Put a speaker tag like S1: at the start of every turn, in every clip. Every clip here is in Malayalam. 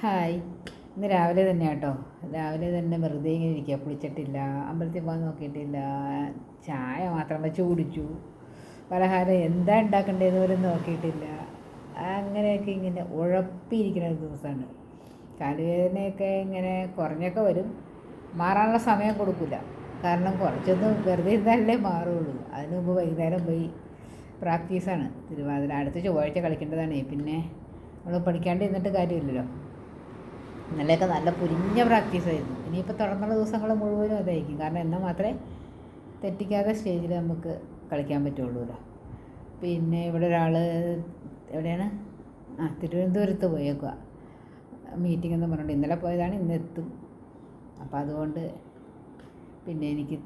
S1: ഹായ്. ഇന്ന് രാവിലെ തന്നെ കേട്ടോ. രാവിലെ തന്നെ വെറുതെ ഇങ്ങനെ ഇരിക്കുക കുളിച്ചിട്ടില്ല. അമ്പലത്തിൽ പോകാൻ നോക്കിയിട്ടില്ല. ചായ മാത്രം വെച്ച് കുടിച്ചു. പലഹാരം എന്താ ഉണ്ടാക്കേണ്ടതെന്ന് പോലും നോക്കിയിട്ടില്ല. അങ്ങനെയൊക്കെ ഇങ്ങനെ ഉഴപ്പിയിരിക്കുന്ന ഒരു ദിവസമാണ്. കാലുവേദനയൊക്കെ ഇങ്ങനെ കുറഞ്ഞൊക്കെ വരും. മാറാനുള്ള സമയം കൊടുക്കില്ല കാരണം കുറച്ചൊന്നും വെറുതെ ഇരുന്നാലേ മാറുള്ളൂ. അതിന് മുമ്പ് വൈകുന്നേരം പോയി പ്രാക്ടീസാണ്. തിരുവാതിര അടുത്ത ചൊവ്വാഴ്ച കളിക്കേണ്ടതാണ്. പിന്നെ നമ്മൾ പഠിക്കാണ്ട് ഇരുന്നിട്ട് കാര്യമില്ലല്ലോ. ഇന്നലെയൊക്കെ നല്ല പുരിഞ്ഞ പ്രാക്ടീസായിരുന്നു ഇനിയിപ്പോൾ തുടർന്നുള്ള ദിവസങ്ങൾ മുഴുവനും അതായിരിക്കും. കാരണം എന്നാൽ മാത്രമേ തെറ്റിക്കാതെ സ്റ്റേജിൽ നമുക്ക് കളിക്കാൻ പറ്റുള്ളൂല്ലോ. പിന്നെ ഇവിടെ ഒരാൾ എവിടെയാണ്? ആ തിരുവനന്തപുരത്ത് പോയേക്കുക മീറ്റിംഗ് എന്ന് പറഞ്ഞുകൊണ്ട് ഇന്നലെ പോയതാണ് ഇന്ന് എത്തും. അപ്പോൾ അതുകൊണ്ട് പിന്നെ എനിക്ക്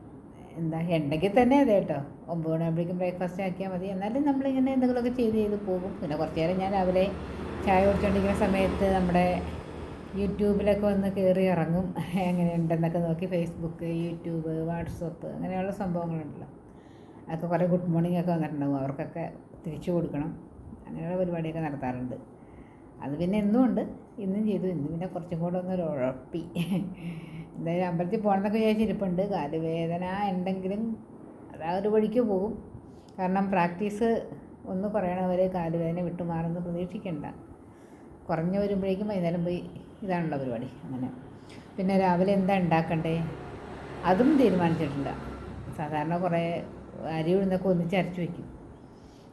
S1: എന്താ ഉണ്ടെങ്കിൽ തന്നെ അതെ കേട്ടോ. ഒമ്പത് മണിയാകുമ്പോഴേക്കും ബ്രേക്ക്ഫാസ്റ്റ് ആക്കിയാൽ മതി. എന്നാലും നമ്മളിങ്ങനെ എന്തെങ്കിലുമൊക്കെ ചെയ്ത് ചെയ്ത് പോകും. പിന്നെ കുറച്ച് നേരം ഞാൻ രാവിലെ ചായ കുടിച്ചുകൊണ്ടിരിക്കുന്ന സമയത്ത് നമ്മുടെ യൂട്യൂബിലൊക്കെ വന്ന് കയറി ഇറങ്ങും. എങ്ങനെയുണ്ടെന്നൊക്കെ നോക്കി ഫേസ്ബുക്ക് യൂട്യൂബ് വാട്സപ്പ് അങ്ങനെയുള്ള സംഭവങ്ങളുണ്ടല്ലോ. അതൊക്കെ കുറേ ഗുഡ് മോർണിംഗ് ഒക്കെ വന്നിട്ടുണ്ടാവും. അവർക്കൊക്കെ തിരിച്ചു കൊടുക്കണം. അങ്ങനെയുള്ള പരിപാടിയൊക്കെ നടത്താറുണ്ട്. അത് പിന്നെ എന്നും ഉണ്ട്. ഇന്നും ചെയ്തു. ഇന്ന് പിന്നെ കുറച്ചും കൂടെ ഒന്ന് ഉഴപ്പി. എന്തായാലും അമ്പലത്തിൽ പോകണമെന്നൊക്കെ വിചാരിച്ചിരിപ്പുണ്ട്. കാലുവേദന ഉണ്ടെങ്കിലും അതാ ഒരു വഴിക്ക് പോകും. കാരണം പ്രാക്ടീസ് ഒന്ന് കുറയണവരെ കാലുവേദന വിട്ടുമാറുമെന്ന് പ്രതീക്ഷിക്കണ്ട. കുറഞ്ഞു വരുമ്പോഴേക്കും വൈകുന്നേരം പോയി ഇതാണുള്ള പരിപാടി. അങ്ങനെ. പിന്നെ രാവിലെ എന്താ ഉണ്ടാക്കണ്ടേ? അതും തീരുമാനിച്ചിട്ടില്ല. സാധാരണ കുറേ അരി ഉഴുന്നൊക്കെ ഒന്നിച്ച് അരച്ച് വയ്ക്കും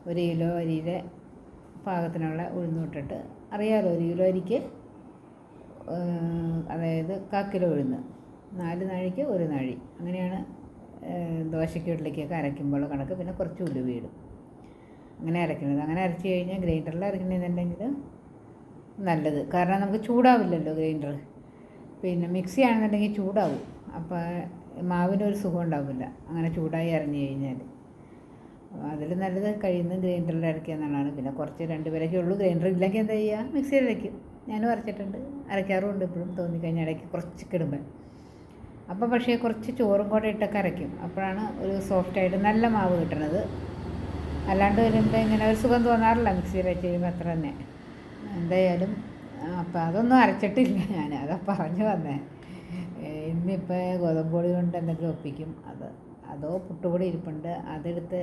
S1: ഒരു കിലോ അരിയുടെ പാകത്തിനുള്ള ഉഴുന്ന് അറിയാമല്ലോ ഒരു കിലോ അരിക്ക് അതായത് കാ കിലോ ഉഴുന്ന്. നാല് നാഴിക്ക് ഒരു നാഴി. അങ്ങനെയാണ് ദോശയ്ക്ക് ഇഡ്ഡലിക്കൊക്കെ അരയ്ക്കുമ്പോൾ കണക്ക്. പിന്നെ കുറച്ച് ഇടും. അങ്ങനെ അരയ്ക്കുന്നത്. അങ്ങനെ അരച്ച് കഴിഞ്ഞാൽ ഗ്രൈൻഡറിൽ അരയ്ക്കണമെന്നുണ്ടെങ്കിൽ നല്ലത്. കാരണം നമുക്ക് ചൂടാവില്ലല്ലോ ഗ്രൈൻഡർ. പിന്നെ മിക്സി ആണെന്നുണ്ടെങ്കിൽ ചൂടാവും. അപ്പോൾ മാവിനൊരു സുഖം ഉണ്ടാവില്ല അങ്ങനെ ചൂടായി അരഞ്ഞു കഴിഞ്ഞാൽ അതിൽ നല്ലത് കഴിയുന്നത് ഗ്രൈൻഡറിൽ അരയ്ക്കുക എന്നുള്ളതാണ്. പിന്നെ കുറച്ച് രണ്ട് പേരൊക്കെ ഉള്ളൂ. ഗ്രൈൻഡർ ഇല്ലെങ്കിൽ എന്താ ചെയ്യുക മിക്സിയിൽ അരയ്ക്കും. ഞാനും അരച്ചിട്ടുണ്ട്. അരയ്ക്കാറുമുണ്ട് ഇപ്പോഴും തോന്നിക്കഴിഞ്ഞാൽ ഇടയ്ക്ക് കുറച്ച് കിടുമ്പോൾ അപ്പോൾ പക്ഷേ കുറച്ച് ചോറും കൂടെ ഇട്ടൊക്കെ അരയ്ക്കും. അപ്പോഴാണ് ഒരു സോഫ്റ്റായിട്ട് നല്ല മാവ് കിട്ടണത്. അല്ലാണ്ട് വരുമ്പോൾ ഇങ്ങനെ ഒരു സുഖം തോന്നാറില്ല മിക്സിയിൽ വെച്ച് കഴിയുമ്പോൾ അത്ര തന്നെ. എന്തായാലും അപ്പം അതൊന്നും അരച്ചിട്ടില്ല ഞാൻ അതാ പറഞ്ഞു വന്നേ. ഇന്നിപ്പോൾ ഗോതമ്പൊടി കൊണ്ട് എന്തെങ്കിലും ഒപ്പിക്കും. അത് അതോ പുട്ടുപൊടി ഇരിപ്പുണ്ട്. അതെടുത്ത്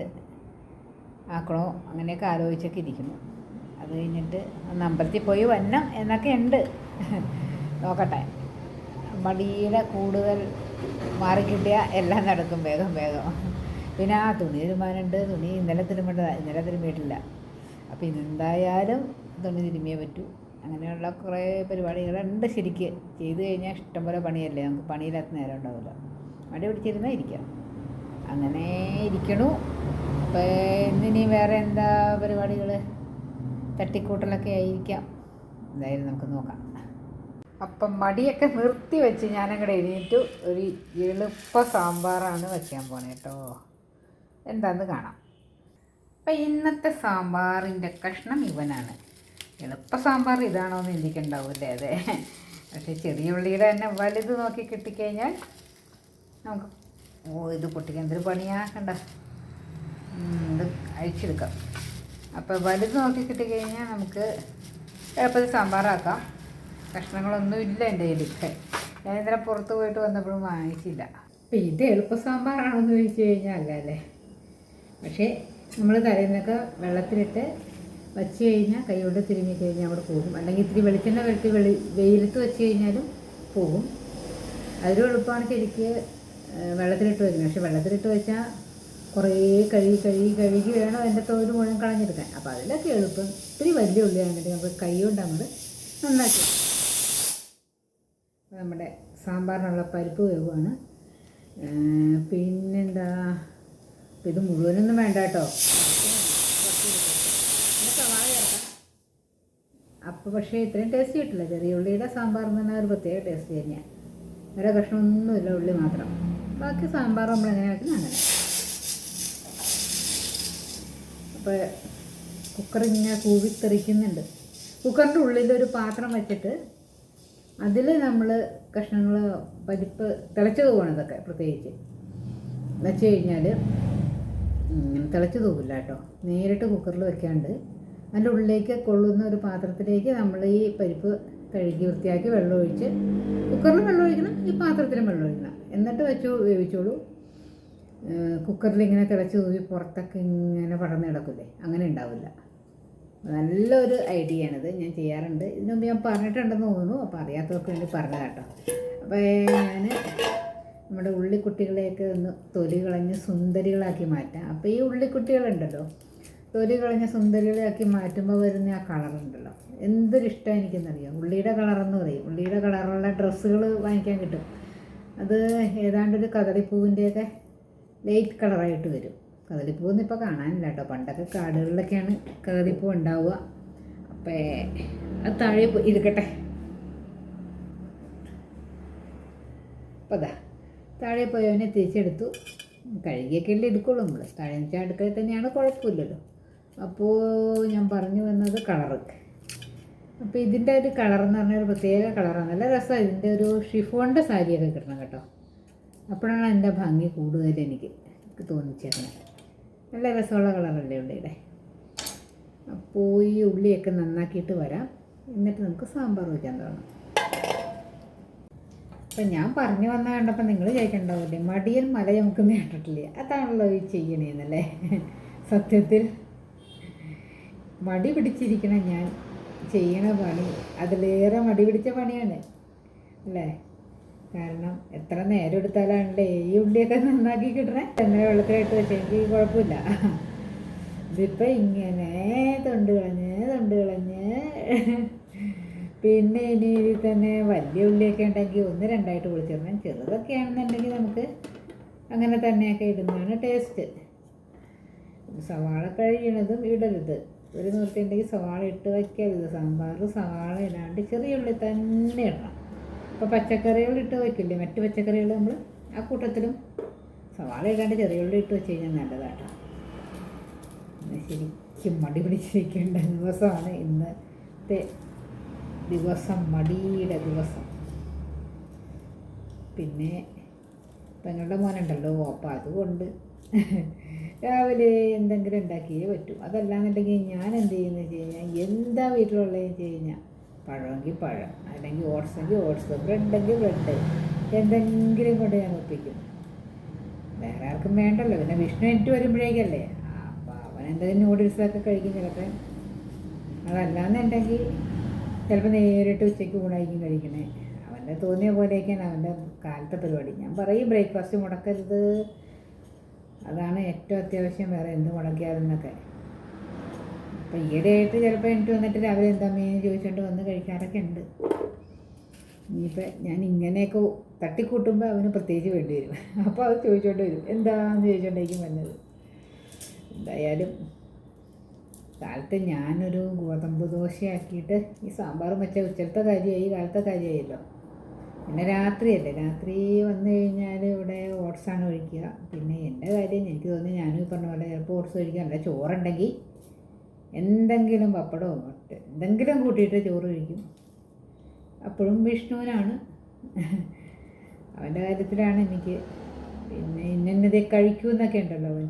S1: ആക്കണോ? അങ്ങനെയൊക്കെ ആലോചിച്ചൊക്കെ ഇരിക്കുന്നു. അത് കഴിഞ്ഞിട്ട് ഒന്ന് പോയി വന്ന എന്നൊക്കെ ഉണ്ട്. നോക്കട്ടെ. മടിയുടെ കൂടുതൽ മാറിക്കിട്ടിയാൽ എല്ലാം നടക്കും വേഗം വേഗം. പിന്നെ ആ തുണി തിരുമാനുണ്ട് തുണി ഇന്നലെ തിരുമ്പേണ്ടതാണ് ഇന്നലെ തിരുമ്മിയിട്ടില്ല അപ്പോൾ ഇതെന്തായാലും തുണി തിരുമ്മിയേ പറ്റൂ. അങ്ങനെയുള്ള കുറേ പരിപാടികളുണ്ട് ശരിക്ക്. ചെയ്തു കഴിഞ്ഞാൽ ഇഷ്ടംപോലെ പണിയല്ലേ? നമുക്ക് പണിയില്ലാത്ത നേരം ഉണ്ടാവില്ല മടി പിടിച്ചിരുന്നാൽ ഇരിക്കാം. അങ്ങനെ ഇരിക്കണു. അപ്പോൾ ഇന്നിനി വേറെ എന്താ പരിപാടികൾ തട്ടിക്കൂട്ടലൊക്കെ ആയിരിക്കാം. എന്തായാലും നമുക്ക് നോക്കാം. അപ്പം മടിയൊക്കെ നിർത്തി വെച്ച് ഞാനങ്ങടെ എഴുന്നേറ്റു ഒരു എളുപ്പ സാമ്പാറാണ് വയ്ക്കാൻ പോണേ കേട്ടോ എന്താന്ന് കാണാം. അപ്പം ഇന്നത്തെ സാമ്പാറിന്റെ കഷ്ണം ഇവനാണ്. എളുപ്പ സാമ്പാർ ഇതാണോ എന്ന് ചിന്തിക്കണ്ടാവില്ലേ? അതെ. പക്ഷേ ചെറിയ ഉള്ളിയുടെ തന്നെ വലുത് നോക്കി കിട്ടിക്കഴിഞ്ഞാൽ നമുക്ക് ഓ ഇത് പൊട്ടിക്കാൻ എന്തൊരു പണിയാക്കണ്ട കണ്ട? ഇത് അഴിച്ചെടുക്കാം. അപ്പോൾ വലുത് നോക്കി കിട്ടിക്കഴിഞ്ഞാൽ നമുക്ക് എളുപ്പത്തിൽ സാമ്പാറാക്കാം. കഷ്ണങ്ങളൊന്നും ഇല്ല എന്റെ കയ്യിൽ ഞാൻ ഇന്നലെ പുറത്ത് പോയിട്ട് വന്നപ്പോഴും വാങ്ങിച്ചില്ല. അപ്പം ഇത് എളുപ്പ സാമ്പാറാണെന്ന് ചോദിച്ചു കഴിഞ്ഞാൽ അല്ല അല്ലേ? പക്ഷേ നമ്മൾ തലേന്നൊക്കെ വെള്ളത്തിലിട്ട് വച്ച് കഴിഞ്ഞാൽ കൈ കൊണ്ട് തിരുമ്മി കഴിഞ്ഞാൽ അവിടെ പോകും. അല്ലെങ്കിൽ ഇത്തിരി വെളിച്ചെണ്ണ വെട്ടി വെളി വെയിലത്ത് വെച്ച് കഴിഞ്ഞാലും പോകും. അതൊരു എളുപ്പമാണ് ശരിക്ക് വെള്ളത്തിലിട്ട് വയ്ക്കുന്നത് പക്ഷെ വെള്ളത്തിലിട്ട് വെച്ചാൽ കുറേ കഴുകി കഴുകി കഴുകി വേണം അതിന്റെ തോൽ മുഴുവൻ കളഞ്ഞെടുക്കാൻ. അപ്പോൾ അതിലൊക്കെ എളുപ്പം. ഇത്തിരി വലിയ ഉള്ളിയാണെങ്കിൽ നമുക്ക് കൈ കൊണ്ട് നമ്മൾ നന്നാക്കി നമ്മുടെ സാമ്പാറിനുള്ള പരിപ്പ് വേവാണ് പിന്നെന്താ? ഇത് മുഴുവനൊന്നും വേണ്ട കേട്ടോ. അപ്പോൾ പക്ഷേ ഇത്രയും ടേസ്റ്റ് കിട്ടില്ല. ചെറിയ ഉള്ളിയുടെ സാമ്പാർ എന്ന് പറഞ്ഞാൽ ഒരു പ്രത്യേക ടേസ്റ്റ് തന്നെയാണ് വേറെ കഷ്ണമൊന്നുമില്ല ഉള്ളി മാത്രം. ബാക്കി സാമ്പാർ നമ്മൾ എങ്ങനെ വെക്കുന്നത് അങ്ങനെ. അപ്പോൾ കുക്കർ ഇങ്ങനെ കൂവിത്തെറിക്കുന്നുണ്ട്. കുക്കറിന്റെ ഉള്ളിൽ ഒരു പാത്രം വെച്ചിട്ട് അതിൽ നമ്മൾ കഷ്ണങ്ങൾ പരിപ്പ് തിളച്ചത് പോകണതൊക്കെ പ്രത്യേകിച്ച്. വെച്ച് കഴിഞ്ഞാൽ തിളച്ച് തൂവില്ല കേട്ടോ. നേരിട്ട് കുക്കറിൽ വെക്കാണ്ട് അതിന്റെ ഉള്ളിലേക്ക് കൊള്ളുന്ന ഒരു പാത്രത്തിലേക്ക് നമ്മൾ ഈ പരിപ്പ് കഴുകി വൃത്തിയാക്കി വെള്ളം ഒഴിച്ച് കുക്കറിലും വെള്ളം ഒഴിക്കണം ഈ പാത്രത്തിലും വെള്ളം ഒഴിക്കണം. എന്നിട്ട് വെച്ചു വേവിച്ചോളൂ. കുക്കറിൽ ഇങ്ങനെ തിളച്ച് തൂവി പുറത്തൊക്കെ ഇങ്ങനെ പടർന്ന് കിടക്കില്ലേ അങ്ങനെ ഉണ്ടാവില്ല. നല്ലൊരു ഐഡിയ ആണിത് ഞാൻ ചെയ്യാറുണ്ട്. ഇതിനു മുമ്പ് ഞാൻ പറഞ്ഞിട്ടുണ്ടെന്ന് തോന്നുന്നു അപ്പോൾ അറിയാത്തവർക്ക് വേണ്ടി പറഞ്ഞതാട്ടോ. അപ്പോൾ ഞാൻ നമ്മുടെ ഉള്ളിക്കുട്ടികളെയൊക്കെ ഒന്ന് തൊലി കളഞ്ഞ് സുന്ദരികളാക്കി മാറ്റാം. അപ്പോൾ ഈ ഉള്ളിക്കുട്ടികളുണ്ടല്ലോ തൊലി കളഞ്ഞ സുന്ദരികളാക്കി മാറ്റുമ്പോൾ വരുന്ന ആ കളറുണ്ടല്ലോ എന്തൊരു ഇഷ്ടം എനിക്കെന്നറിയാം? ഉള്ളിയുടെ കളറെന്ന് പറയും. ഉള്ളിയുടെ കളറുള്ള ഡ്രസ്സുകൾ വാങ്ങിക്കാൻ കിട്ടും. അത് ഏതാണ്ടൊരു കദളിപ്പൂവിന്റെയൊക്കെ ലൈറ്റ് കളറായിട്ട് വരും. കദളിപ്പൂവൊന്നും ഇപ്പോൾ കാണാനില്ല കേട്ടോ പണ്ടൊക്കെ കാടുകളിലൊക്കെയാണ് കദളിപ്പൂ ഉണ്ടാവുക. അപ്പോൾ അത് താഴെ ഇരിക്കട്ടെ. അപ്പോൾ അതാ താഴെ പോയവനെ തിരിച്ചെടുത്തു കഴുകിയൊക്കെ അല്ലേ എടുക്കുള്ളൂ. നമ്മൾ താഴെ വെച്ചാൽ അടുക്കളയിൽ തന്നെയാണ് കുഴപ്പമില്ലല്ലോ. അപ്പോൾ ഞാൻ പറഞ്ഞു വന്നത് കളറ് അപ്പോൾ ഇതിന്റെ ഒരു കളർ എന്ന് പറഞ്ഞാൽ ഒരു പ്രത്യേക കളറാണ് നല്ല രസമാണ്. ഇതിന്റെ ഒരു ഷിഫോണിന്റെ സാരിയൊക്കെ കിട്ടണം കേട്ടോ. അപ്പോഴാണ് അതിന്റെ ഭംഗി കൂടുതൽ എനിക്ക് തോന്നിച്ചേർന്നത്. നല്ല രസമുള്ള കളറല്ലേ ഉള്ളിയുടെ. അപ്പോൾ ഈ ഉള്ളിയൊക്കെ നന്നാക്കിയിട്ട് വരാം. എന്നിട്ട് നമുക്ക് സാമ്പാർ വയ്ക്കാൻ തുടങ്ങാം. അപ്പം ഞാൻ പറഞ്ഞു വന്ന കണ്ടപ്പോൾ നിങ്ങൾ ചോദിക്കണ്ടാവില്ലേ? മടിയൻ മല നമുക്ക് നേട്ടിട്ടില്ലേ അതാണല്ലോ ഈ ചെയ്യണേന്നല്ലേ? സത്യത്തിൽ. മടി പിടിച്ചിരിക്കണ ഞാൻ ചെയ്യണ പണി അതിലേറെ മടി പിടിച്ച പണിയാണ്. അല്ലേ? കാരണം എത്ര നേരം എടുത്താലാണ് ഈ ഉള്ളിയൊക്കെ നന്നാക്കി കിട്ടണേ? എന്നെ വെള്ളത്തിലിട്ട് വെച്ചെങ്കിൽ കുഴപ്പമില്ല. ഇതിപ്പോൾ ഇങ്ങനെ തൊണ്ട് കളഞ്ഞ് തൊണ്ട് കളഞ്ഞ്. പിന്നെ ഇനി ഇതിൽ തന്നെ വലിയ ഉള്ളിയൊക്കെ ഉണ്ടെങ്കിൽ ഒന്ന് രണ്ടായിട്ട് പൊളിച്ചിടണം ചെറുതൊക്കെ ആണെന്നുണ്ടെങ്കിൽ നമുക്ക് അങ്ങനെ തന്നെയൊക്കെ ഇടുന്നതാണ് ടേസ്റ്റ് സവാള കഴിയണതും ഇടരുത്. ഒരു നിർത്തി ഉണ്ടെങ്കിൽ സവാള ഇട്ട് വയ്ക്കരുത്. സാമ്പാർ സവാള ഇടാണ്ട് ചെറിയ ഉള്ളി തന്നെ ഇടണം. ഇപ്പോൾ പച്ചക്കറികൾ ഇട്ട് വയ്ക്കില്ലേ? മറ്റ് പച്ചക്കറികൾ നമ്മൾ ആ കൂട്ടത്തിലും സവാള ഇടാണ്ട് ചെറിയ ഉള്ളി ഇട്ട് വെച്ച് കഴിഞ്ഞാൽ നല്ലതാട്ടോ. ശരിക്കും മടി പിടിച്ചിരിക്കേണ്ട ദിവസമാണ് ഇന്നത്തെ ദിവസം മടിയുടെ ദിവസം. പിന്നെ പെങ്ങളുടെ മോനുണ്ടല്ലോ അപ്പം അതുകൊണ്ട് രാവിലെ എന്തെങ്കിലും ഉണ്ടാക്കിയേ പറ്റും. അതല്ലാന്നുണ്ടെങ്കിൽ ഞാൻ എന്ത് ചെയ്യുന്നത് വെച്ച് കഴിഞ്ഞാൽ എന്താ വീട്ടിലുള്ളതെന്ന് വെച്ച് കഴിഞ്ഞാൽ പഴമെങ്കിൽ പഴം അല്ലെങ്കിൽ ഓട്സ് എങ്കിൽ ഓട്സ് ബ്രെഡെങ്കിൽ ബ്രെഡ് എന്തെങ്കിലും കൊണ്ട് ഞാൻ ഒപ്പിക്കും വേറെ ആർക്കും വേണ്ടല്ലോ. പിന്നെ വിഷ്ണു എനിക്ക് വരുമ്പോഴേക്കല്ലേ. അപ്പം അവൻ എന്തെങ്കിലും നൂഡിൽസൊക്കെ കഴിക്കും ചിലപ്പോൾ അതല്ലാന്നുണ്ടെങ്കിൽ ചിലപ്പോൾ നേരിട്ട് ഉച്ചയ്ക്ക് ഊണായിരിക്കും കഴിക്കണേ. അവന്റെ തോന്നിയ പോലെയൊക്കെയാണ് അവന്റെ കാലത്തെ പരിപാടി. ഞാൻ പറയും ബ്രേക്ക്ഫാസ്റ്റ് മുടക്കരുത്. അതാണ് ഏറ്റവും അത്യാവശ്യം വേറെ എന്ത് മുടക്കിയാലെന്നൊക്കെ അപ്പം ഈയിടെയായിട്ട് ചിലപ്പോൾ എനിക്ക് വന്നിട്ട് രാവിലെ എന്താ മീൻ ചോദിച്ചുകൊണ്ട് വന്ന് കഴിക്കാറൊക്കെ ഉണ്ട്. ഇനിയിപ്പോൾ ഞാൻ ഇങ്ങനെയൊക്കെ തട്ടിക്കൂട്ടുമ്പോൾ അവന് പ്രത്യേകിച്ച് വേണ്ടി വരും. അപ്പോൾ അത് ചോദിച്ചുകൊണ്ട് വരും. എന്താന്ന് ചോദിച്ചുകൊണ്ടായിരിക്കും വന്നത്. എന്തായാലും കാലത്ത് ഞാനൊരു ഗോതമ്പ് ദോശയാക്കിയിട്ട് ഈ സാമ്പാറും വെച്ച ഉച്ചത്തെ കാര്യമായി കാലത്തെ കാര്യമായല്ലോ. പിന്നെ രാത്രിയല്ലേ? രാത്രി വന്നു കഴിഞ്ഞാൽ ഇവിടെ ഓട്സാണ് ഒഴിക്കുക. പിന്നെ എന്റെ കാര്യം എനിക്ക് തോന്നി ഞാനും ഈ പറഞ്ഞ പോലെ ചിലപ്പോൾ ഓട്സ് ഒഴിക്കുക അല്ല ചോറുണ്ടെങ്കിൽ എന്തെങ്കിലും പപ്പടമോ എന്തെങ്കിലും കൂട്ടിയിട്ട് ചോറ് കഴിക്കും. അപ്പോഴും വിഷ്ണുവിനാണ്. അവന്റെ കാര്യത്തിലാണ് എനിക്ക്. പിന്നെ ഇന്നതേ കഴിക്കൂ എന്നൊക്കെ ഉണ്ടല്ലോ അവൻ.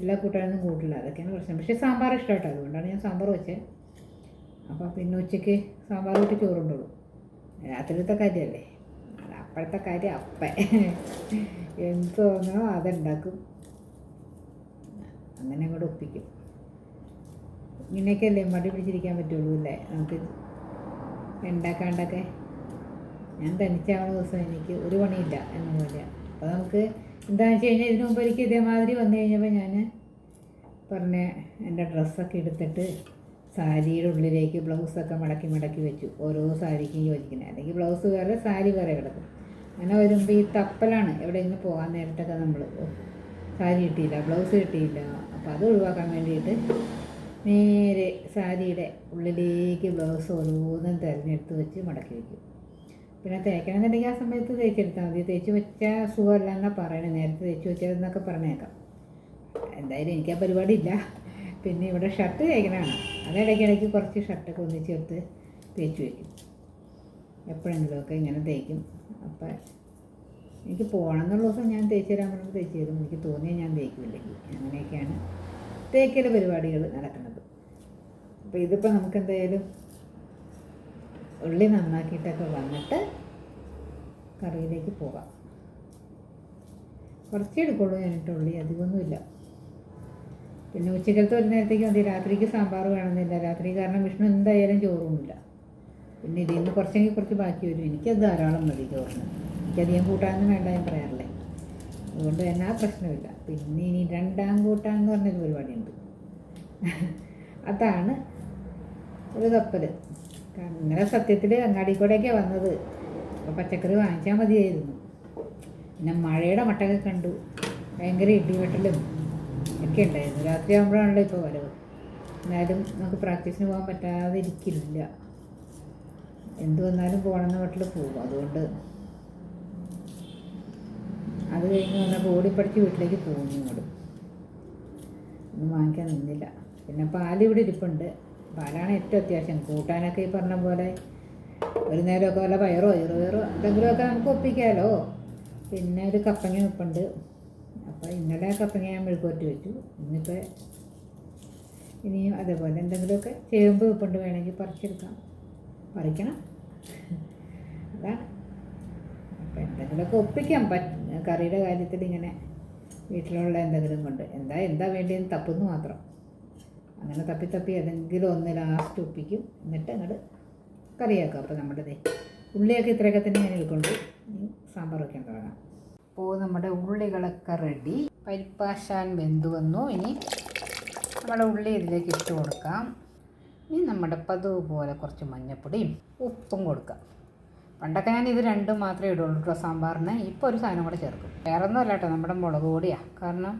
S1: എല്ലാ കൂട്ടാനൊന്നും കൂട്ടില്ല. അതൊക്കെയാണ് പ്രശ്നം. പക്ഷേ സാമ്പാർ ഇഷ്ടമായിട്ടോ അതുകൊണ്ടാണ് ഞാൻ സാമ്പാർ വെച്ചത് അപ്പോൾ പിന്നെ ഉച്ചയ്ക്ക് സാമ്പാർ കൂട്ടി ചോറുണ്ടോളൂ. രാത്രിയിലത്തെ കാര്യമല്ലേ? അത് അപ്പോഴത്തെ കാര്യം അപ്പം. എന്ത് തോന്നണോ അതുണ്ടാക്കും. അങ്ങനെ അങ്ങോട്ട് ഒപ്പിക്കും. ഇങ്ങനെയൊക്കെയല്ലേ മടി പിടിച്ചിരിക്കാൻ പറ്റുള്ളൂ അല്ലേ? നമുക്ക് ഉണ്ടാക്കാണ്ടൊക്കെ. ഞാൻ തനിച്ചാവുന്ന ദിവസം എനിക്ക് ഒരു പണിയില്ല എന്ന പോലെ അപ്പോൾ നമുക്ക് എന്താണെന്ന് വെച്ച് കഴിഞ്ഞാൽ ഇതിനു മുമ്പ് എനിക്ക് ഇതേമാതിരി വന്നു കഴിഞ്ഞപ്പോൾ ഞാൻ പറഞ്ഞ എന്റെ ഡ്രസ്സൊക്കെ എടുത്തിട്ട് സാരിയുടെ ഉള്ളിലേക്ക് ബ്ലൗസൊക്കെ മടക്കി മടക്കി വെച്ചു. ഓരോ സാരിക്കും യോജിക്കുന്നത് അല്ലെങ്കിൽ ബ്ലൗസ് വേറെ സാരി വേറെ കിടക്കും. അങ്ങനെ വരുമ്പോൾ ഈ തപ്പലാണ്. എവിടെയെങ്കിലും പോകാൻ നേരത്തൊക്കെ നമ്മൾ സാരി കിട്ടിയില്ല ബ്ലൗസ് കിട്ടിയില്ല. അപ്പോൾ അത് ഒഴിവാക്കാൻ വേണ്ടിയിട്ട് നേരെ സാരിയുടെ ഉള്ളിലേക്ക് ബ്ലൗസ് ഓരോന്നും തിരഞ്ഞെടുത്ത് വെച്ച് മടക്കി വയ്ക്കും പിന്നെ തേക്കണമെന്നുണ്ടെങ്കിൽ ആ സമയത്ത് തേച്ചെടുത്താൽ മതി. തേച്ച് വെച്ചാൽ സുഖമല്ല എന്നാണ് പറയണത് നേരത്തെ തേച്ച് വെച്ചതെന്നൊക്കെ പറഞ്ഞേക്കാം. എന്തായാലും എനിക്ക് ആ പരിപാടി ഇല്ല പിന്നെ ഇവിടെ ഷർട്ട് തേക്കണതാണ്. അതിടയ്ക്ക് ഇടയ്ക്ക് കുറച്ച് ഷർട്ടൊക്കെ ഒന്നിച്ചെടുത്ത് തേച്ച് വയ്ക്കും എപ്പോഴെങ്കിലുമൊക്കെ ഇങ്ങനെ തേക്കും. അപ്പം എനിക്ക് പോകണം എന്നുള്ള ദിവസം ഞാൻ തേച്ച് തരാൻ പറഞ്ഞപ്പോൾ തേച്ച് തരും. എനിക്ക് തോന്നിയാൽ ഞാൻ തേക്കുമില്ലെങ്കിൽ അങ്ങനെയൊക്കെയാണ് തേക്കൽ പരിപാടികൾ നടക്കുന്നത്. അപ്പോൾ ഇതിപ്പോൾ നമുക്ക് എന്തായാലും ഉള്ളി നന്നാക്കിയിട്ടൊക്കെ വന്നിട്ട് കറിയിലേക്ക് പോകാം. കുറച്ചേ എടുക്കുള്ളൂ ഞാനിട്ട് ഉള്ളി അധികമൊന്നുമില്ല. പിന്നെ ഉച്ചക്കലത്തെ ഒരു നേരത്തേക്ക് മതി. രാത്രിക്ക് സാമ്പാർ വേണമെന്നില്ല. രാത്രി കാരണം വിഷ്ണു എന്തായാലും ചോറൊന്നുമില്ല പിന്നെ ഇതിൽ നിന്ന് കുറച്ചെങ്കിൽ കുറച്ച് ബാക്കി വരും. എനിക്കത് ധാരാളം മതി ചോറിന്. എനിക്കധികം കൂട്ടാനൊന്നും വേണ്ട ഞാൻ പറയാറില്ലേ. അതുകൊണ്ട് തന്നെ ആ പ്രശ്നമില്ല. പിന്നെ ഇനി രണ്ടാം കൂട്ടാൻ എന്ന് പറഞ്ഞൊരു പരിപാടിയുണ്ട്. അതാണ് ഒരു കപ്പൽ ഇന്നലെ സത്യത്തിൽ അങ്ങാടി കൂടെയൊക്കെ വന്നത്. അപ്പോൾ പച്ചക്കറി വാങ്ങിച്ചാൽ മതിയായിരുന്നു. പിന്നെ മഴയുടെ മട്ടൊക്കെ കണ്ടു. ഭയങ്കര ഇടിവെട്ടലും ഒക്കെ ഉണ്ടായിരുന്നു. രാത്രി ആകുമ്പോഴാണല്ലോ ഇപ്പോൾ വരവ്. എന്നാലും നമുക്ക് പ്രാക്ടീസിന് പോകാൻ പറ്റാതെ ഇരിക്കില്ല എന്ത് വന്നാലും പോകണമെന്ന വീട്ടിൽ പോകും. അതുകൊണ്ട് അത് കഴിഞ്ഞ് വന്നപ്പോൾ ഓടിപ്പടിച്ച് വീട്ടിലേക്ക് പോകുന്നു ഇങ്ങോട്ട്. ഒന്നും വാങ്ങിക്കാൻ നിന്നില്ല. പിന്നെ പാൽ ഇവിടെ ഇരിപ്പുണ്ട്. പാലാണ് ഏറ്റവും അത്യാവശ്യം. കൂട്ടാനൊക്കെ ഈ പറഞ്ഞ പോലെ ഒരു നേരമൊക്കെ വല്ല പയറോ ചെറുപയറോ എന്തെങ്കിലുമൊക്കെ നമുക്ക് ഒപ്പിക്കാമല്ലോ പിന്നെ ഒരു കപ്പങ്ങ ഉപ്പുണ്ട്. അപ്പോൾ ഇന്നലെ കപ്പങ്ങ ഞാൻ മെഴുക്കുവരട്ടി വെച്ചു. ഇന്നിപ്പോൾ ഇനിയും അതേപോലെ എന്തെങ്കിലുമൊക്കെ ചേമ്പ് ഉപ്പുണ്ട് വേണമെങ്കിൽ പറിച്ചെടുക്കാം. പറിക്കണം. അതാണ്. അപ്പം എന്തെങ്കിലുമൊക്കെ ഒപ്പിക്കാം. പറ്റ കറിയുടെ കാര്യത്തിൽ ഇങ്ങനെ വീട്ടിലുള്ള എന്തെങ്കിലും കൊണ്ട്. എന്താ എന്താ വേണ്ടിയെന്ന് തപ്പുന്നു മാത്രം. അങ്ങനെ തപ്പി തപ്പി ഏതെങ്കിലും ഒന്ന് ലാസ്റ്റ് ഒപ്പിക്കും. എന്നിട്ട് അങ്ങോട്ട് കറിയാക്കും. അപ്പോൾ നമ്മുടെ ഉള്ളിയൊക്കെ ഇത്രയൊക്കെ തന്നെ ഞാൻ ഇനി സാമ്പാർ വയ്ക്കാൻ തുടങ്ങാം. അപ്പോൾ നമ്മുടെ ഉള്ളികളൊക്കെ റെഡി പരിപ്പാശാൻ വെന്തു വന്നു. ഇനി നമ്മുടെ ഉള്ളി ഇതിലേക്ക് ഇട്ട് കൊടുക്കാം. ഇനി നമ്മുടെ പതിവ് പോലെ കുറച്ച് മഞ്ഞൾപ്പൊടിയും ഉപ്പും കൊടുക്കാം. പണ്ടൊക്കെ ഞാൻ ഇത് രണ്ടും മാത്രമേ ഇടുള്ളൂ കേട്ടോ സാമ്പാറിന്. ഇപ്പോൾ ഒരു സാധനം കൂടെ ചേർക്കും. വേറെ ഒന്നുമല്ല കേട്ടോ. നമ്മുടെ മുളക് പൊടിയാണ് കാരണം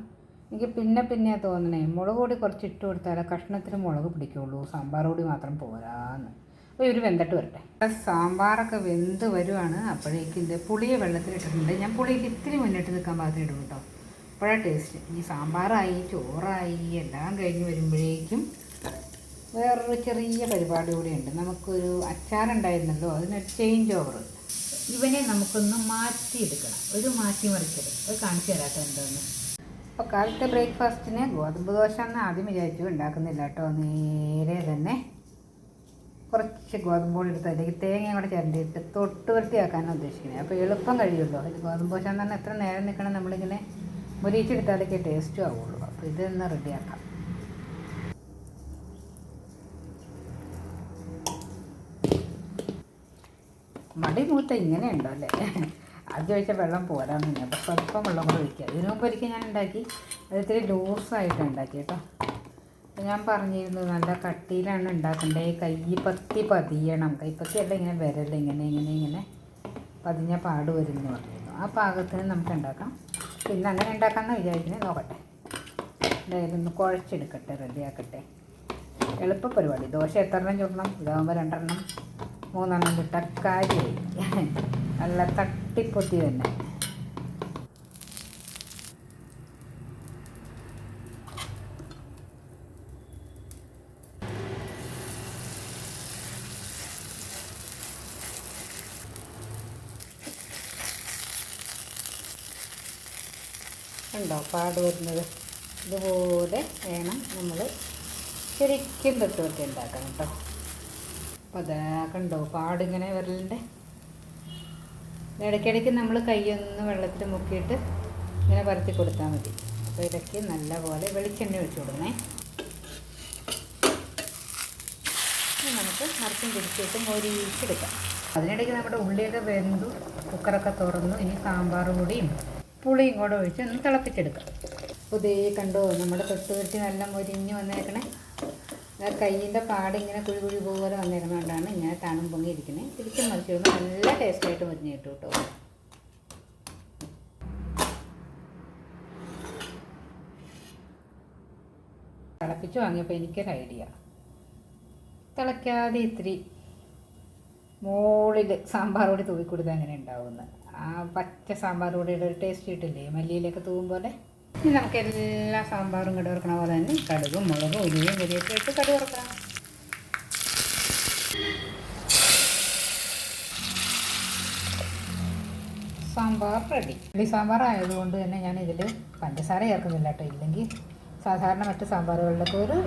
S1: എനിക്ക് പിന്നെ പിന്നെ തോന്നണേ മുളക് പൊടി കുറച്ച് ഇട്ട് കൊടുത്താലേ കഷ്ണത്തിന് മുളക് പിടിക്കുള്ളൂ സാമ്പാർ പൊടി മാത്രം പോരാന്ന്. അപ്പോൾ ഇവർ വെന്തിട്ട് വരട്ടെ. സാമ്പാറൊക്കെ വെന്ത് വരുവാണ്. അപ്പോഴേക്കും ഇത് പുളിയെ വെള്ളത്തിലിട്ടിട്ടുണ്ട് ഞാൻ പുളിക്ക് ഇത്തിരി മുന്നിട്ട് നിൽക്കാൻ പാകത്തിന് ഇടും കേട്ടോ. അപ്പോഴാണ് ടേസ്റ്റ് ഈ സാമ്പാറായി ചോറായി എല്ലാം കഴിഞ്ഞ് വരുമ്പോഴേക്കും വേറൊരു ചെറിയ പരിപാടി കൂടിയുണ്ട്. നമുക്കൊരു അച്ചാറുണ്ടായിരുന്നല്ലോ അതിനൊരു ചേഞ്ച് ഓവർ ഇവനെ നമുക്കൊന്ന് മാറ്റിയെടുക്കണം. ഒരു മാറ്റി മറിച്ചെടുക്കും അത് കാണിച്ചു തരാട്ടോ എന്തോന്ന്. അപ്പോൾ കാലത്തെ ബ്രേക്ക്ഫാസ്റ്റിന് ഗോതമ്പ് ദോശ എന്ന് ആദ്യം വിചാരിച്ചു ഉണ്ടാക്കുന്നില്ല കേട്ടോ നേരെ തന്നെ. കുറച്ച് ഗോതമ്പ് പൊടി എടുത്ത് അല്ലെങ്കിൽ തേങ്ങയും കൂടെ ചിരണ്ടിയിട്ട് തൊട്ട് വൃത്തിയാക്കാനാണ് ഉദ്ദേശിക്കുന്നത്. അപ്പോൾ എളുപ്പം കഴിയുമല്ലോ. ഇത് ഗോതമ്പ് ദോശ എന്ന് പറഞ്ഞാൽ എത്ര നേരം നിൽക്കണം നമ്മളിങ്ങനെ മുരിച്ചെടുത്താലൊക്കെ ടേസ്റ്റും ആവുള്ളൂ. അപ്പോൾ ഇതൊന്ന് റെഡിയാക്കാം. മടി മൂത്ത ഇങ്ങനെയുണ്ടോ അല്ലേ? ആദ്യം ഒഴിച്ച വെള്ളം പോരാൻ തന്നെ അപ്പോൾ സ്വല്പം വെള്ളം കൂടെ ഒഴിക്കുക. ഇതിനു മുമ്പ് ഒരിക്കൽ ഞാൻ ഉണ്ടാക്കി. അത് ഇത്തിരി ലൂസായിട്ട് ഉണ്ടാക്കി കേട്ടോ. ഞാൻ പറഞ്ഞിരുന്നു നല്ല കട്ടിയിലാണ് ഉണ്ടാക്കേണ്ടത്. കൈപ്പത്തി പതിയണം. കൈപ്പത്തി അല്ല ഇങ്ങനെ വിരൽ ഇങ്ങനെ ഇങ്ങനെ ഇങ്ങനെ പതിഞ്ഞ പാട് വരുമെന്ന് പറഞ്ഞിരുന്നു. ആ പാകത്തിന് നമുക്ക് ഉണ്ടാക്കാം. പിന്നെ അങ്ങനെ ഉണ്ടാക്കാമെന്ന് വിചാരിക്കുന്നത് നോക്കട്ടെ. എന്തായാലും ഒന്ന് കുഴച്ചെടുക്കട്ടെ റെഡിയാക്കട്ടെ. എളുപ്പ പരിപാടി. ദോശ എത്ര എണ്ണം ചുടണം? ഇതാകുമ്പോൾ രണ്ടെണ്ണം മൂന്നെണ്ണം കിട്ടാൻ കാര്യമായി നല്ല തട്ടിപ്പൊത്തി തന്നെ. ഉണ്ടോ പാട് വരുന്നത്? ഇതുപോലെ വേണം നമ്മൾ ശരിക്കും തൊട്ട് തൊട്ട് ഉണ്ടാക്കണം കേട്ടോ. അപ്പോൾ അതാ കണ്ടോ പാടിങ്ങനെ വരലിന്റെ ഇടയ്ക്കിടയ്ക്ക് നമ്മൾ കൈയൊന്ന് വെള്ളത്തിൽ മുക്കിയിട്ട് ഇങ്ങനെ പരത്തി കൊടുത്താൽ മതി. അപ്പോൾ ഇടയ്ക്ക് നല്ലപോലെ വെളിച്ചെണ്ണ ഒഴിച്ചു കൊടുക്കണേ. നമുക്ക് മറിച്ചും തിരിച്ചിട്ട് മൊരിച്ചെടുക്കാം. അതിനിടയ്ക്ക് നമ്മുടെ ഉള്ളിയൊക്കെ വെന്തു കുക്കറൊക്കെ തുറന്നു ഇനി സാമ്പാർ പൊടിയും പുളിയും കൂടെ ഒഴിച്ച് ഒന്ന് തിളപ്പിച്ചെടുക്കാം. ഇതേ കണ്ടോ നമ്മുടെ തൊട്ട് വെട്ടി നല്ല മൊരിഞ്ഞ് വന്നേക്കണേ. ആ കയ്യിന്റെ പാട് ഇങ്ങനെ കുഴി കുഴി പോലെ വന്നിരുന്നുകൊണ്ടാണ് ഇങ്ങനെ തണും പൊങ്ങി ഇരിക്കുന്നത് തിരിച്ചും മറിച്ച് വരുമ്പോൾ നല്ല ടേസ്റ്റായിട്ട് മൊരിഞ്ഞ് കിട്ടും കേട്ടോ തിളപ്പിച്ച് വാങ്ങിയപ്പോൾ എനിക്കൊരു ഐഡിയ. തിളയ്ക്കാതെ ഇത്തിരി മുകളിൽ സാമ്പാർ കൂടി തൂവി കൊടുത്താൽ അങ്ങനെ ഉണ്ടാവുമെന്ന് ആ പച്ച സാമ്പാർ പൊടിയുടെ ഒരു ടേസ്റ്റ് കിട്ടില്ലേ? മല്ലിയിലൊക്കെ തൂവും പോലെ ഇനി നമുക്ക് എല്ലാ സാമ്പാറും കടുക് വറക്കണ പോലെ തന്നെ കടുകും മുളകും ഉരുവയും കരിയൊക്കെ ഇട്ട് കടുക് വറക്കണം. സാമ്പാർ റെഡി. ഇഡ്ഡലി സാമ്പാർ ആയതുകൊണ്ട് തന്നെ ഞാൻ ഇതിൽ പഞ്ചസാര ചേർക്കുന്നില്ല കേട്ടോ. ഇല്ലെങ്കിൽ സാധാരണ മറ്റ് സാമ്പാറുകളിലൊക്കെ ഒരു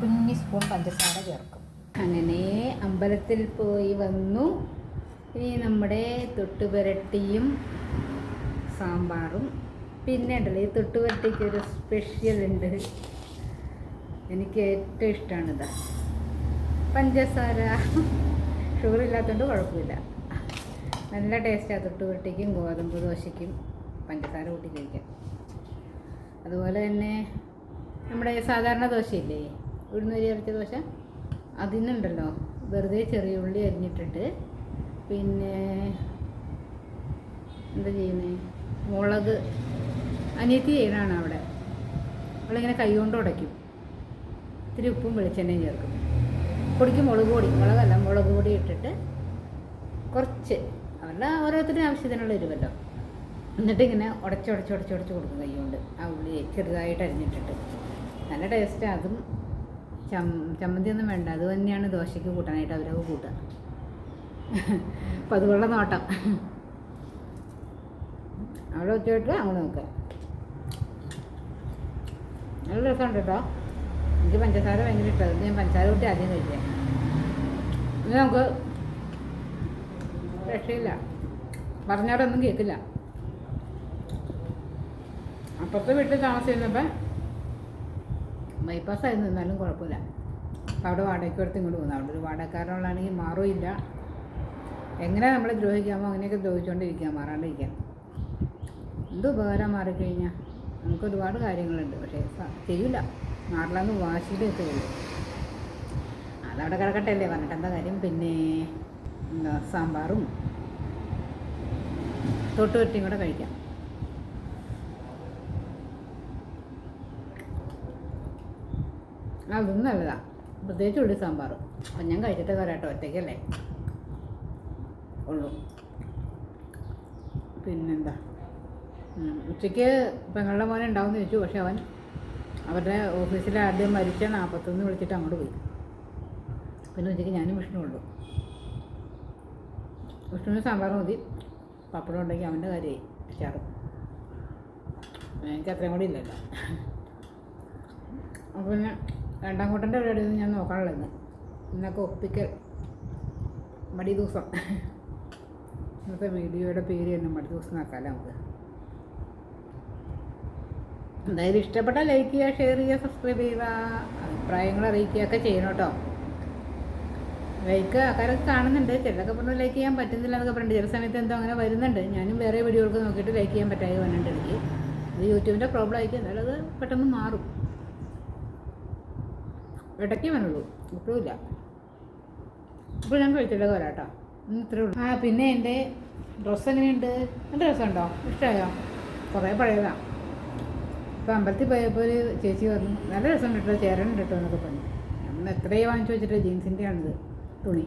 S1: കുഞ്ഞി സ്പൂൺ പഞ്ചസാര ചേർക്കും. അങ്ങനെ അമ്പലത്തിൽ പോയി വന്നു. ഇനി നമ്മുടെ തൊട്ടുപുരട്ടിയും സാമ്പാറും പിന്നെ ഉണ്ടല്ലോ ഈ തൊട്ടുപറ്റയ്ക്ക് ഒരു സ്പെഷ്യൽ ഉണ്ട് എനിക്ക് ഏറ്റവും ഇഷ്ടമാണ് ഇതാ പഞ്ചസാര. ഷുഗർ ഇല്ലാത്തതുകൊണ്ട് കുഴപ്പമില്ല. നല്ല ടേസ്റ്റാണ് തൊട്ടുപറ്റയ്ക്കും ഗോതമ്പ് ദോശയ്ക്കും പഞ്ചസാര കൂട്ടി കഴിക്കാൻ. അതുപോലെ തന്നെ നമ്മുടെ സാധാരണ ദോശയില്ലേ ഉഴുന്നരി അരച്ച ദോശ? അതിനുണ്ടല്ലോ വെറുതെ ചെറിയ ഉള്ളി അരിഞ്ഞിട്ടിട്ട്. പിന്നെ എന്താ ചെയ്യുന്നത് മുളക് അനിയത്തി ചെയ്യണതാണ് അവിടെ? അവളിങ്ങനെ കൈകൊണ്ട് ഉടയ്ക്കും. ഇത്തിരി ഉപ്പും വെളിച്ചെണ്ണയും ചേർക്കും. പൊടിക്ക് മുളക് പൊടി. മുളകല്ല മുളക് പൊടി ഇട്ടിട്ട് കുറച്ച് അവരുടെ ഓരോരുത്തരുടെ ആവശ്യത്തിനുള്ള ഇരുവല്ലോ എന്നിട്ട് ഇങ്ങനെ ഉടച്ച് ഉടച്ച് ഉടച്ച് ഉടച്ച് കൊടുക്കും കൈകൊണ്ട് ആ ഉള്ളി ചെറുതായിട്ട് അരിഞ്ഞിട്ടിട്ട്. നല്ല ടേസ്റ്റ് അതും ചം ചമ്മന്തി ഒന്നും വേണ്ട. അത് തന്നെയാണ് ദോശയ്ക്ക് കൂട്ടാനായിട്ട് അവരൊക്കെ കൂട്ടുക. അപ്പം അതുകൊള്ള നോട്ടം. അവിടെ വെച്ചിട്ട് അങ്ങോട്ട് നോക്കുക. നല്ല രസമുണ്ട് കേട്ടോ എനിക്ക് പഞ്ചസാര ഭയങ്കര ഇഷ്ടമാണ് ഞാൻ പഞ്ചസാര കൂട്ടി ആദ്യം കഴിക്കാം ഇത് നമുക്ക് രക്ഷയില്ല. പറഞ്ഞാലൊന്നും കേൾക്കില്ല അപ്പുറത്തെ വീട്ടിൽ താമസിച്ചിരുന്നപ്പോൾ ബൈപ്പാസ് ആയിരുന്നു. എന്നാലും കുഴപ്പമില്ല. അപ്പോൾ അവിടെ വാടകയ്ക്ക് എടുത്ത് ഇങ്ങോട്ട് പോകുന്നു അവിടെ ഒരു വാടകക്കാരനുള്ളതാണെങ്കിൽ മാറുമില്ല. എങ്ങനെ നമ്മളെ ദ്രോഹിക്കാമോ? അങ്ങനെയൊക്കെ ദ്രോഹിച്ചുകൊണ്ടിരിക്കുക മാറാണ്ടിരിക്കുക. എന്ത് ഉപകാരം മാറിക്കഴിഞ്ഞാൽ നമുക്ക് ഒരുപാട് കാര്യങ്ങളുണ്ട്. പക്ഷേ ചെയ്യില്ല മാറില്ലെന്ന് വാശിയിൽ എത്തുകയുള്ളൂ. അതവിടെ കിടക്കട്ടെ അല്ലേ പറഞ്ഞിട്ട് എന്താ കാര്യം? പിന്നെ എന്താ സാമ്പാറും തൊട്ടുപറ്റിയും കൂടെ കഴിക്കാം. അതും നല്ലതാണ് പ്രത്യേകിച്ച് ഉള്ളി സാമ്പാർ അപ്പം ഞാൻ കഴിച്ചിട്ട് വരാട്ടോ. ഒറ്റയ്ക്കല്ലേ? ഉള്ളൂ. പിന്നെന്താ? ഉച്ചയ്ക്ക് പെങ്ങളുടെ മോനെ ഉണ്ടാവുമെന്ന് ചോദിച്ചു. പക്ഷെ അവൻ അവരുടെ ഓഫീസിലെ ആദ്യം മരിച്ച നാൽപ്പത്തൊന്ന് വിളിച്ചിട്ട് അങ്ങോട്ട് പോയി. പിന്നെ ഉച്ചയ്ക്ക് ഞാനും വിഷ്ണു ഉള്ളൂ വിഷ്ണുവിന് സാമ്പാർ മതി. പപ്പടം ഉണ്ടെങ്കിൽ അവന്റെ കാര്യമായി. അച്ചാറും. എനിക്ക് അത്രയും കൂടി ഇല്ലല്ലോ. അപ്പോൾ പിന്നെ രണ്ടാം കൂട്ടന്റെ പരിപാടിയൊന്നും ഞാൻ നോക്കാനുള്ളത്. ഇന്ന് ഇന്നൊക്കെ ഒപ്പിക്കൽ മടി ദിവസം. ഇന്നത്തെ വീഡിയോയുടെ പേര് തന്നെ മടി ദിവസം ആക്കാമല്ലോ നമുക്ക്. എന്തായാലും ഇഷ്ടപ്പെട്ടാൽ ലൈക്ക് ചെയ്യുക ഷെയർ ചെയ്യുക സബ്സ്ക്രൈബ് ചെയ്യുക അഭിപ്രായങ്ങൾ അറിയിക്കുകയൊക്കെ ചെയ്യണം കേട്ടോ ലൈക്ക് ആൾക്കാരൊക്കെ കാണുന്നുണ്ട്. ചിലരൊക്കെ പറഞ്ഞു ലൈക്ക് ചെയ്യാൻ പറ്റുന്നില്ല എന്നൊക്കെ പറഞ്ഞിട്ട് ചില സമയത്ത് എന്തോ അങ്ങനെ വരുന്നുണ്ട്. ഞാനും വേറെ വീഡിയോകൾക്ക് നോക്കിയിട്ട് ലൈക്ക് ചെയ്യാൻ പറ്റാതെ വന്നിട്ടുണ്ട് എനിക്ക്. അത് യൂട്യൂബിന്റെ പ്രോബ്ലം ആയിരിക്കും. എന്നാലും അത് പെട്ടെന്ന് മാറും. ഇടയ്ക്ക് വന്നുള്ളൂ. ഇപ്പോഴുമില്ല ഇപ്പോൾ ഞാൻ കഴിച്ചില്ല വരാട്ടോ ഇന്ന് ഇത്രേ ഉള്ളൂ. ആ പിന്നെ എന്റെ ഡ്രസ്സ് എങ്ങനെയുണ്ട്? നല്ല ഡ്രസ്സുണ്ടോ ഇഷ്ടമായോ? കുറേ പഴയതാണ് ഇപ്പോൾ അമ്പലത്തിൽ പോയപ്പോൾ ഒരു ചേച്ചി പറഞ്ഞു നല്ല രസം കിട്ടോ ചേരണം കിട്ടോ എന്നൊക്കെ പറഞ്ഞു. നമ്മൾ എത്രയോ വാങ്ങിച്ചു വെച്ചിട്ട് ജീൻസിന്റെ ആണിത് തുണി.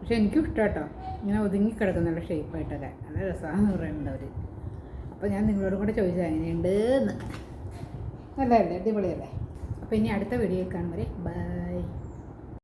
S1: പക്ഷെ എനിക്കും ഇഷ്ടം കേട്ടോ ഇങ്ങനെ ഒതുങ്ങി കിടക്കുന്ന നല്ല ഷേപ്പായിട്ടൊക്കെ നല്ല രസമാണെന്ന് പറയുന്നുണ്ട് അവർ അപ്പോൾ ഞാൻ നിങ്ങളോട് കൂടെ ചോദിച്ചത് എങ്ങനെയുണ്ട് എന്ന് നല്ലതല്ലേ? അടിപൊളിയല്ലേ? അപ്പോൾ ഇനി അടുത്ത വീഡിയോയിൽ കാണുമ്പോൾ ബൈ.